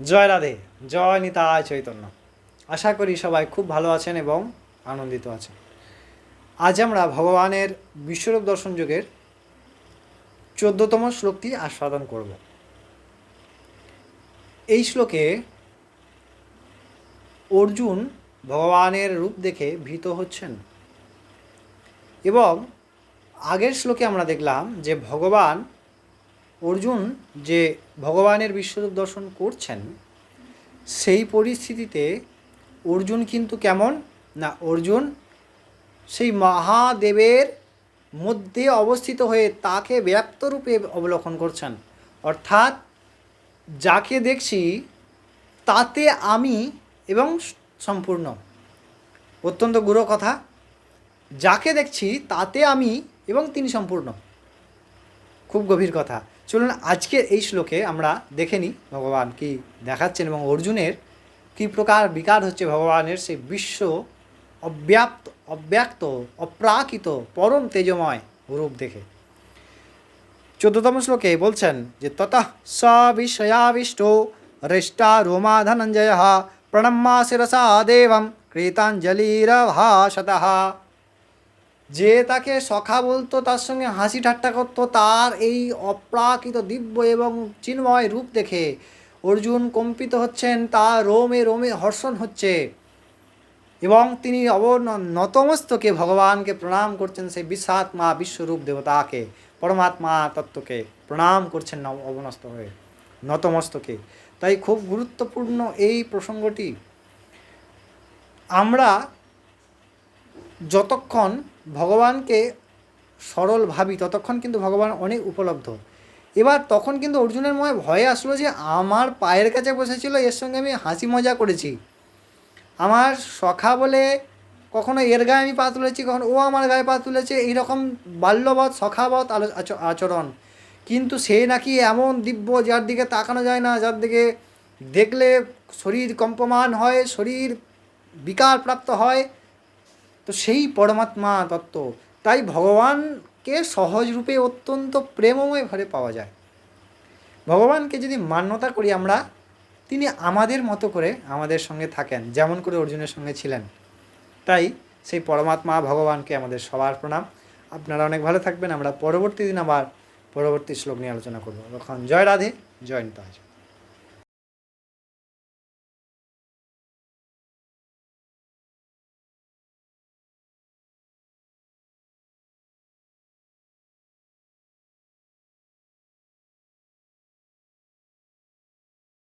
জয় রাধে, জয় নিতায় চৈতন্য। আশা করি সবাই খুব ভালো আছেন এবং আনন্দিত আছেন। আজ আমরা ভগবানের বিশ্বরূপ দর্শন যুগের চোদ্দতম শ্লোকটি আস্বাদন করব। এই শ্লোকে অর্জুন ভগবানের রূপ দেখে ভীত হচ্ছেন এবং আগের শ্লোকে আমরা দেখলাম যে ভগবান অর্জুন যে ভগবানের বিশ্বরূপ দর্শন করছেন, সেই পরিস্থিতিতে অর্জুন কিন্তু কেমন? না, অর্জুন সেই মহাদেবের মধ্যে অবস্থিত হয়ে তাকে ব্যক্ত রূপে অবলোকন করছেন। অর্থাৎ যাকে দেখছি তাতে আমি এবং সম্পূর্ণ। অত্যন্ত গুরু কথা। যাকে দেখছি তাতে আমি এবং তিনি সম্পূর্ণ। খুব গভীর কথা। চলুন আজকের এই শ্লোকে আমরা দেখে নিই ভগবান কি দেখাচ্ছেন এবং অর্জুনের কী প্রকার বিকার হচ্ছে ভগবানের সেই বিশ্ব অব্যাপ্ত, অব্যক্ত, অপ্রাকৃত, পরম তেজময় রূপ দেখে। চোদ্দতম শ্লোকে বলছেন যে, তত স বিষয়াবিষ্ট হৃষ্টা রোমা ধনঞ্জয়, প্রণম্মা শিরসা দেবম কৃতাঞ্জলিরভাষত যে তাকে সখা বলতো, তার সঙ্গে হাসি ঠাট্টা করতো, তার এই অপ্রাকৃত দিব্য এবং চিন্ময় রূপ দেখে অর্জুন কম্পিত হচ্ছেন তার রোমে রোমে হর্ষণ হচ্ছে। এবং তিনি অব নতমস্তকে ভগবানকে প্রণাম করছেন সেই বিশ্বাত্মা বিশ্বরূপ দেবতাকে, পরমাত্মা তত্ত্বকে প্রণাম করছেন অবনস্ত হয়ে, নতমস্তকে। তাই খুব গুরুত্বপূর্ণ এই প্রসঙ্গটি। আমরা যতক্ষণ ভগবানকে সরল ভাবি, ততক্ষণ কিন্তু ভগবান অনেক উপলব্ধ। এবার তখন কিন্তু অর্জুনের মনে ভয়ে আসলো যে, আমার পায়ের কাছে বসেছিল, এর সঙ্গে আমি হাসি মজা করেছি। আমার সখা বলে, কখনো এর গায়ে আমি পা তুলেছি, কখনো ও আমার গায়ে পা তুলেছে। এইরকম বাল্যবৎ, সখাবৎ আলো- আচরণ। কিন্তু সে নাকি এমন দিব্য, যার দিকে তাকানো যায় না, যার দিকে দেখলে শরীর কম্পমান হয়, শরীর বিকার প্রাপ্ত হয়। তো সেই পরমাত্মা তত্ত্ব, তাই ভগবানকে সহজ রূপে অত্যন্ত প্রেমময় ভাবে পাওয়া যায়। ভগবানকে যদি মান্যতা করি আমরা, তিনি আমাদের মতো করে আমাদের সঙ্গে থাকেন, যেমন করে অর্জুনের সঙ্গে ছিলেন। তাই সেই পরমাত্মা ভগবানকে আমাদের সবার প্রণাম। আপনারা অনেক ভালো থাকবেন। আমরা পরবর্তী দিন আবার পরবর্তী শ্লোক নিয়ে আলোচনা করব। তখন জয় রাধে, জয় নিতাজ।